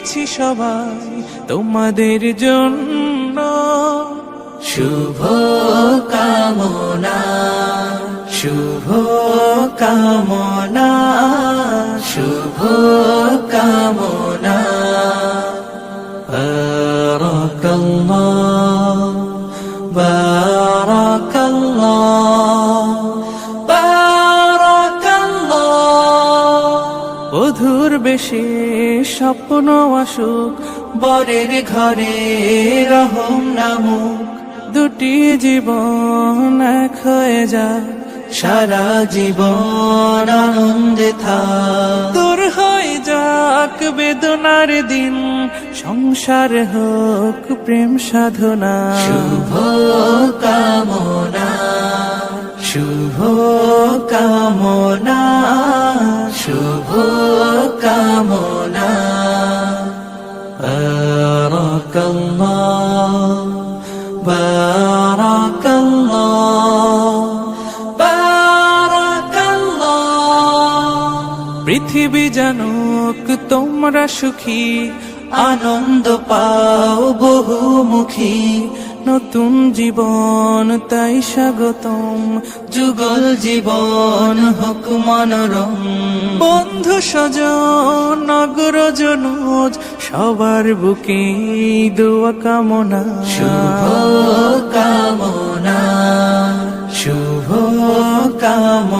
করছি সবাই তোমাদের জন্য। শুভ কামনা। শুভ কামনা। শুভ কামনা। বারাক আল্লাহ বারাক বধূ বধুর বেশে স্বপ্ন আসুক বরের ঘরে রহম নামুক। দুটি জীবন এক হয়ে যায়, সারা জীবন আনন্দে থাক। দূর হয়ে যাক বেদনার দিন, সংসার হোক প্রেম সাধনা। শুভ কামনা শুভ কামনা। بارك الله بارك الله পৃথিবী জানুক তোমরা সুখী আনন্দ পাও বহুমুখী নতুন জীবন তাই স্বাগতম যুগল জীবন হোক মনোরম বন্ধু স্বজন নগর জনুজ সবার বুকে দোয়া কামনা। শুভ কামনা।